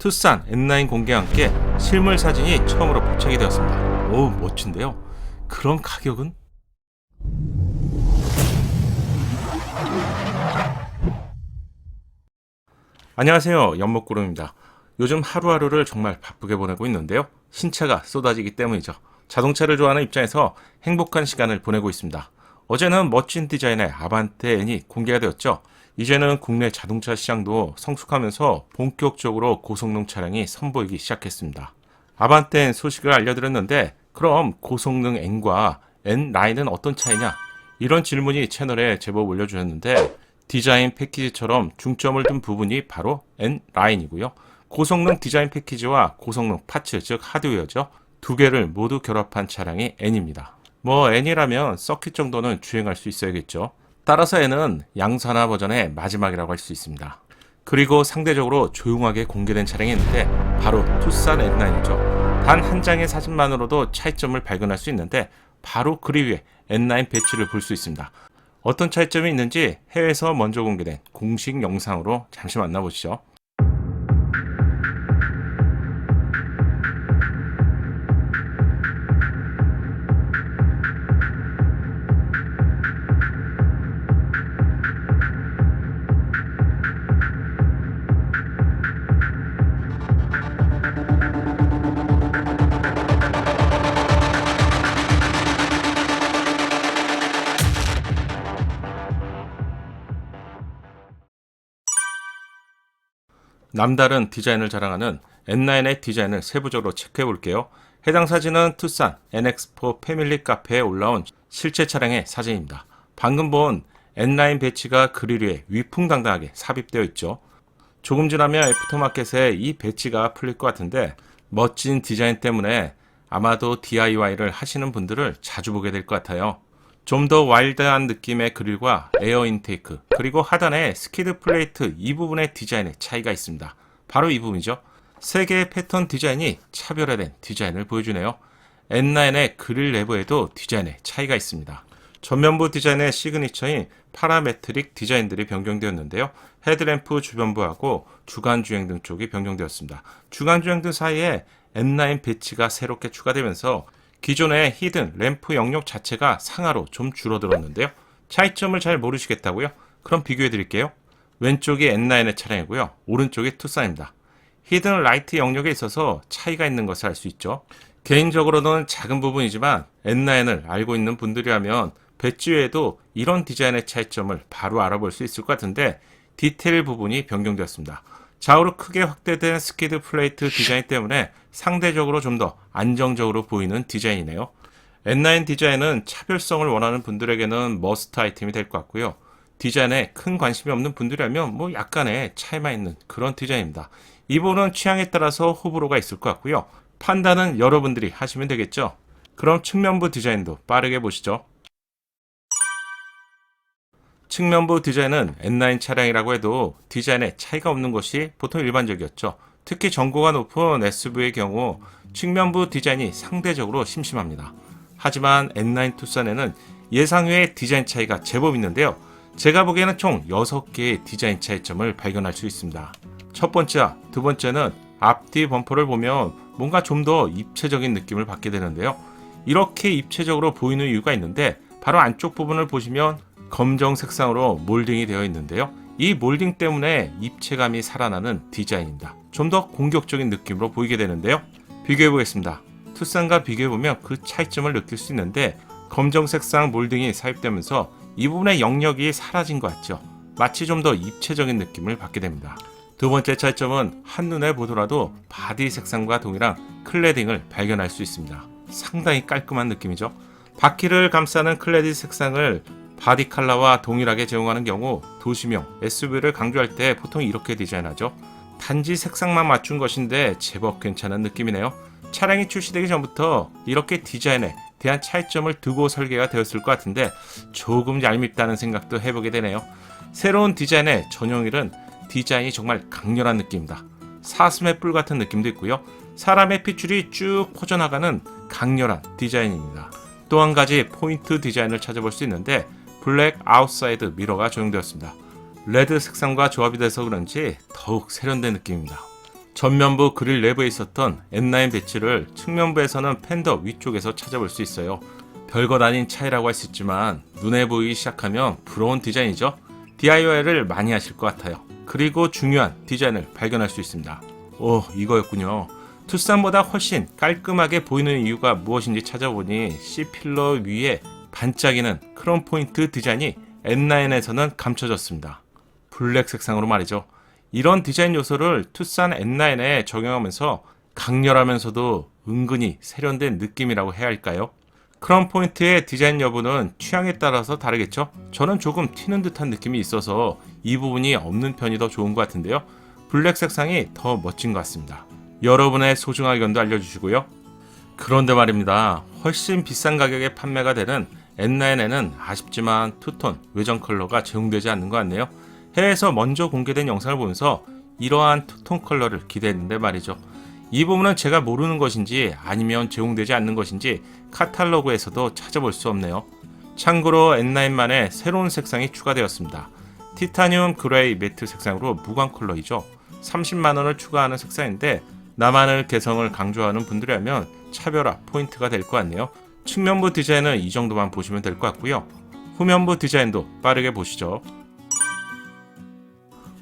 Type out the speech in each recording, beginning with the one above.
투싼 N9 공개와 함께 실물 사진이 처음으로 포착이 되었습니다. 오 멋진데요. 그런 가격은? 안녕하세요. 연목구름입니다. 요즘 하루하루를 정말 바쁘게 보내고 있는데요. 신차가 쏟아지기 때문이죠. 자동차를 좋아하는 입장에서 행복한 시간을 보내고 있습니다. 어제는 멋진 디자인의 아반떼 N이 공개가 되었죠. 이제는 국내 자동차 시장도 성숙하면서 본격적으로 고성능 차량이 선보이기 시작했습니다. 아반떼 N 소식을 알려드렸는데 그럼 고성능 N과 N 라인은 어떤 차이냐? 이런 질문이 채널에 제법 올려주셨는데 디자인 패키지처럼 중점을 둔 부분이 바로 N 라인이고요. 고성능 디자인 패키지와 고성능 파츠 즉 하드웨어죠. 두 개를 모두 결합한 차량이 N입니다. 뭐 N이라면 서킷 정도는 주행할 수 있어야겠죠. 따라서 N은 양산화 버전의 마지막이라고 할 수 있습니다. 그리고 상대적으로 조용하게 공개된 차량이 있는데 바로 투싼 N9이죠. 단 한 장의 사진만으로도 차이점을 발견할 수 있는데 바로 그리 위에 N9 배치를 볼 수 있습니다. 어떤 차이점이 있는지 해외에서 먼저 공개된 공식 영상으로 잠시 만나보시죠. 남다른 디자인을 자랑하는 N9의 디자인을 세부적으로 체크해 볼게요. 해당 사진은 투싼 NX4 패밀리 카페에 올라온 실제 차량의 사진입니다. 방금 본 N9 배치가 그릴 위에 위풍당당하게 삽입되어 있죠. 조금 지나면 애프터마켓에 이 배치가 풀릴 것 같은데 멋진 디자인 때문에 아마도 DIY를 하시는 분들을 자주 보게 될 것 같아요. 좀 더 와일드한 느낌의 그릴과 에어 인테이크 그리고 하단에 스키드 플레이트 이 부분의 디자인의 차이가 있습니다. 바로 이 부분이죠. 세 개의 패턴 디자인이 차별화된 디자인을 보여주네요. N9의 그릴 내부에도 디자인의 차이가 있습니다. 전면부 디자인의 시그니처인 파라메트릭 디자인들이 변경되었는데요. 헤드램프 주변부하고 주간 주행 등 쪽이 변경되었습니다. 주간 주행 등 사이에 N9 배치가 새롭게 추가되면서 기존의 히든 램프 영역 자체가 상하로 좀 줄어들었는데요. 차이점을 잘 모르시겠다고요? 그럼 비교해 드릴게요. 왼쪽이 N9의 차량이고요. 오른쪽이 투싼입니다. 히든 라이트 영역에 있어서 차이가 있는 것을 알 수 있죠. 개인적으로는 작은 부분이지만 N9을 알고 있는 분들이라면 배지 외에도 이런 디자인의 차이점을 바로 알아볼 수 있을 것 같은데 디테일 부분이 변경되었습니다. 좌우로 크게 확대된 스키드 플레이트 디자인 때문에 상대적으로 좀 더 안정적으로 보이는 디자인이네요. N9 디자인은 차별성을 원하는 분들에게는 머스트 아이템이 될 것 같고요. 디자인에 큰 관심이 없는 분들이라면 뭐 약간의 차이만 있는 그런 디자인입니다. 이 부분은 취향에 따라서 호불호가 있을 것 같고요. 판단은 여러분들이 하시면 되겠죠. 그럼 측면부 디자인도 빠르게 보시죠. 측면부 디자인은 N9 차량이라고 해도 디자인에 차이가 없는 것이 보통 일반적이었죠. 특히 전고가 높은 SUV의 경우 측면부 디자인이 상대적으로 심심합니다. 하지만 N9 투싼에는 예상 외의 디자인 차이가 제법 있는데요. 제가 보기에는 총 6개의 디자인 차이점을 발견할 수 있습니다. 첫 번째, 두 번째는 앞뒤 범퍼를 보면 뭔가 좀 더 입체적인 느낌을 받게 되는데요. 이렇게 입체적으로 보이는 이유가 있는데 바로 안쪽 부분을 보시면 검정 색상으로 몰딩이 되어 있는데요. 이 몰딩 때문에 입체감이 살아나는 디자인입니다. 좀 더 공격적인 느낌으로 보이게 되는데요. 비교해 보겠습니다. 투싼과 비교해 보면 그 차이점을 느낄 수 있는데 검정 색상 몰딩이 삽입되면서 이 부분의 영역이 사라진 것 같죠. 마치 좀 더 입체적인 느낌을 받게 됩니다. 두 번째 차이점은 한눈에 보더라도 바디 색상과 동일한 클레딩을 발견할 수 있습니다. 상당히 깔끔한 느낌이죠. 바퀴를 감싸는 클레디 색상을 바디 컬러와 동일하게 제공하는 경우 도시명 SUV를 강조할 때 보통 이렇게 디자인하죠. 단지 색상만 맞춘 것인데 제법 괜찮은 느낌이네요. 차량이 출시되기 전부터 이렇게 디자인에 대한 차이점을 두고 설계가 되었을 것 같은데 조금 얄밉다는 생각도 해보게 되네요. 새로운 디자인의 전용일은 디자인이 정말 강렬한 느낌입니다. 사슴의 뿔 같은 느낌도 있고요. 사람의 핏줄이 쭉 퍼져나가는 강렬한 디자인입니다. 또 한 가지 포인트 디자인을 찾아볼 수 있는데 블랙 아웃사이드 미러가 적용되었습니다. 레드 색상과 조합이 돼서 그런지 더욱 세련된 느낌입니다. 전면부 그릴 내부에 있었던 N9 배치를 측면부에서는 팬더 위쪽에서 찾아볼 수 있어요. 별것 아닌 차이라고 할 수 있지만 눈에 보이기 시작하면 부러운 디자인이죠. DIY를 많이 하실 것 같아요. 그리고 중요한 디자인을 발견할 수 있습니다. 오, 이거였군요. 투싼보다 훨씬 깔끔하게 보이는 이유가 무엇인지 찾아보니 C필러 위에 반짝이는 크롬 포인트 디자인이 N9에서는 감춰졌습니다. 블랙 색상으로 말이죠. 이런 디자인 요소를 투싼 N9에 적용하면서 강렬하면서도 은근히 세련된 느낌이라고 해야 할까요? 크롬 포인트의 디자인 여부는 취향에 따라서 다르겠죠? 저는 조금 튀는 듯한 느낌이 있어서 이 부분이 없는 편이 더 좋은 것 같은데요. 블랙 색상이 더 멋진 것 같습니다. 여러분의 소중한 의견도 알려주시고요. 그런데 말입니다. 훨씬 비싼 가격에 판매가 되는 N9에는 아쉽지만 투톤 외전 컬러가 제공되지 않는 것 같네요. 해외에서 먼저 공개된 영상을 보면서 이러한 투톤 컬러를 기대했는데 말이죠. 이 부분은 제가 모르는 것인지 아니면 제공되지 않는 것인지 카탈로그에서도 찾아볼 수 없네요. 참고로 N9만의 새로운 색상이 추가되었습니다. 티타늄 그레이 매트 색상으로 무광 컬러이죠. 30만원을 추가하는 색상인데 나만의 개성을 강조하는 분들이라면 차별화 포인트가 될 것 같네요. 측면부 디자인은 이 정도만 보시면 될 것 같고요. 후면부 디자인도 빠르게 보시죠.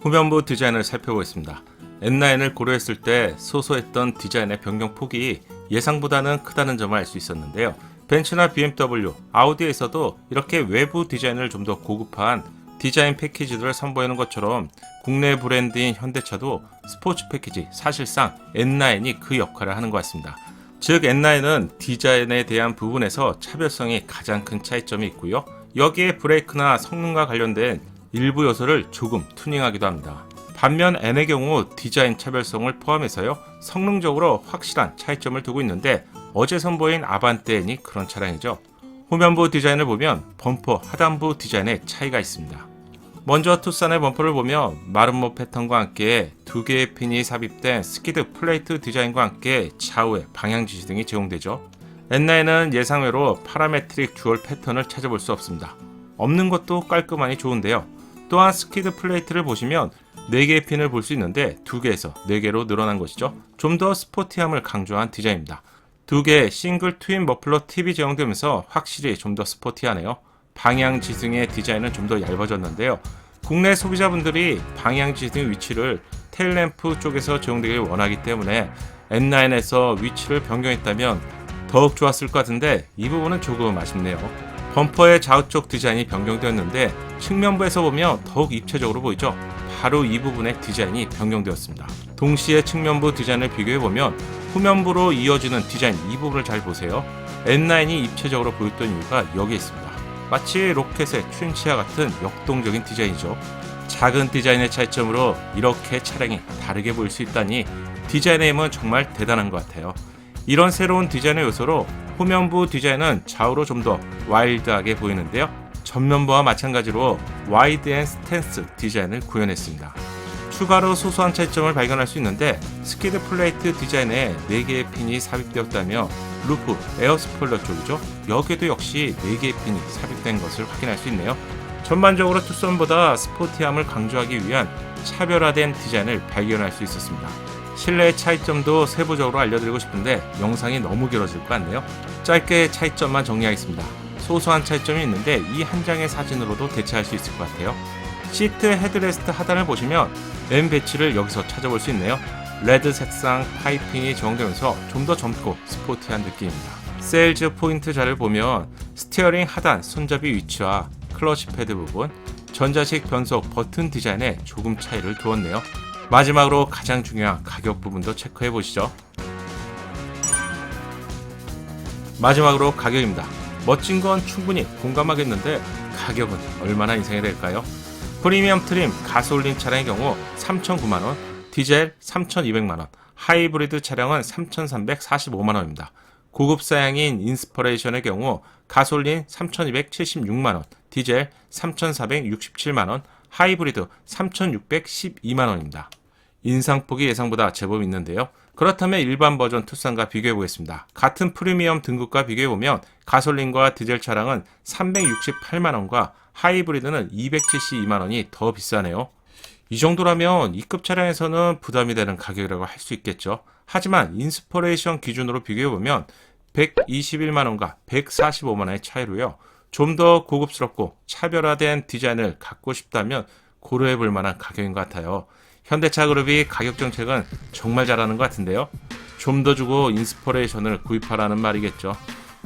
후면부 디자인을 살펴보겠습니다. N9을 고려했을 때 소소했던 디자인의 변경 폭이 예상보다는 크다는 점을 알 수 있었는데요. 벤츠나 BMW, 아우디에서도 이렇게 외부 디자인을 좀 더 고급화한 디자인 패키지들을 선보이는 것처럼 국내 브랜드인 현대차도 스포츠 패키지 사실상 N9이 그 역할을 하는 것 같습니다. 즉 N9은 디자인에 대한 부분에서 차별성이 가장 큰 차이점이 있고요. 여기에 브레이크나 성능과 관련된 일부 요소를 조금 튜닝하기도 합니다. 반면 N의 경우 디자인 차별성을 포함해서요 성능적으로 확실한 차이점을 두고 있는데 어제 선보인 아반떼 N이 그런 차량이죠. 후면부 디자인을 보면 범퍼 하단부 디자인에 차이가 있습니다. 먼저 투싼의 범퍼를 보면 마름모 패턴과 함께 두 개의 핀이 삽입된 스키드 플레이트 디자인과 함께 좌우에 방향 지시 등이 제공되죠. N9은 예상외로 파라메트릭 듀얼 패턴을 찾아볼 수 없습니다. 없는 것도 깔끔하니 좋은데요. 또한 스키드 플레이트를 보시면 4개의 핀을 볼 수 있는데 2개에서 4개로 늘어난 것이죠. 좀 더 스포티함을 강조한 디자인입니다. 두 개의 싱글 트윈 머플러 팁이 제공되면서 확실히 좀 더 스포티하네요. 방향 지승의 디자인은 좀 더 얇아졌는데요. 국내 소비자분들이 방향 지승 위치를 테일램프 쪽에서 제공되길 원하기 때문에 N9에서 위치를 변경했다면 더욱 좋았을 것 같은데 이 부분은 조금 아쉽네요. 범퍼의 좌우쪽 디자인이 변경되었는데 측면부에서 보면 더욱 입체적으로 보이죠? 바로 이 부분의 디자인이 변경되었습니다. 동시에 측면부 디자인을 비교해보면 후면부로 이어지는 디자인 이 부분을 잘 보세요. N9이 입체적으로 보였던 이유가 여기에 있습니다. 마치 로켓의 튠치와 같은 역동적인 디자인이죠. 작은 디자인의 차이점으로 이렇게 차량이 다르게 보일 수 있다니 디자인의 힘은 정말 대단한 것 같아요. 이런 새로운 디자인의 요소로 후면부 디자인은 좌우로 좀 더 와일드하게 보이는데요. 전면부와 마찬가지로 와이드 앤 스탠스 디자인을 구현했습니다. 추가로 소소한 차이점을 발견할 수 있는데 스키드 플레이트 디자인에 4개의 핀이 삽입되었다며 루프, 에어 스포일러 쪽이죠. 여기에도 역시 4개의 핀이 삽입된 것을 확인할 수 있네요. 전반적으로 투썸보다 스포티함을 강조하기 위한 차별화된 디자인을 발견할 수 있었습니다. 실내의 차이점도 세부적으로 알려드리고 싶은데 영상이 너무 길어질 것 같네요. 짧게 차이점만 정리하겠습니다. 소소한 차이점이 있는데 이 한 장의 사진으로도 대체할 수 있을 것 같아요. 시트 헤드레스트 하단을 보시면 M 배치를 여기서 찾아볼 수 있네요. 레드 색상 파이핑이 적용되면서 좀 더 젊고 스포티한 느낌입니다. 세일즈 포인트 자를 보면 스티어링 하단 손잡이 위치와 클러치 패드 부분, 전자식 변속 버튼 디자인에 조금 차이를 두었네요. 마지막으로 가장 중요한 가격 부분도 체크해 보시죠. 마지막으로 가격입니다. 멋진 건 충분히 공감하겠는데 가격은 얼마나 인상이 될까요? 프리미엄 트림 가솔린 차량의 경우 3,009만원, 디젤 3,200만원, 하이브리드 차량은 3,345만원입니다. 고급 사양인 인스퍼레이션의 경우 가솔린 3,276만원, 디젤 3,467만원, 하이브리드 3,612만원입니다. 인상폭이 예상보다 제법 있는데요. 그렇다면 일반 버전 투싼과 비교해 보겠습니다. 같은 프리미엄 등급과 비교해 보면 가솔린과 디젤 차량은 368만 원과 하이브리드는 272만 원이 더 비싸네요. 이 정도라면 E급 차량에서는 부담이 되는 가격이라고 할 수 있겠죠. 하지만 인스퍼레이션 기준으로 비교해 보면 121만 원과 145만 원의 차이로요. 좀 더 고급스럽고 차별화된 디자인을 갖고 싶다면 고려해 볼 만한 가격인 것 같아요. 현대차 그룹이 가격 정책은 정말 잘하는 것 같은데요. 좀 더 주고 인스퍼레이션을 구입하라는 말이겠죠.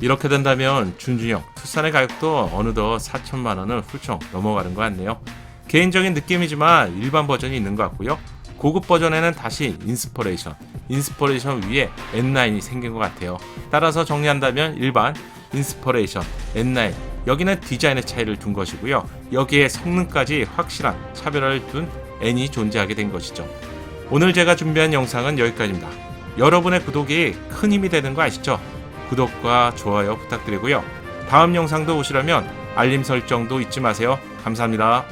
이렇게 된다면 준준형 투싼의 가격도 어느덧 4천만 원을 훌쩍 넘어가는 것 같네요. 개인적인 느낌이지만 일반 버전이 있는 것 같고요. 고급 버전에는 다시 인스퍼레이션, 인스퍼레이션 위에 N9이 생긴 것 같아요. 따라서 정리한다면 일반, 인스퍼레이션, N9 여기는 디자인의 차이를 둔 것이고요. 여기에 성능까지 확실한 차별화를 둔 N이 존재하게 된 것이죠. 오늘 제가 준비한 영상은 여기까지입니다. 여러분의 구독이 큰 힘이 되는 거 아시죠? 구독과 좋아요 부탁드리고요. 다음 영상도 보시려면 알림 설정도 잊지 마세요. 감사합니다.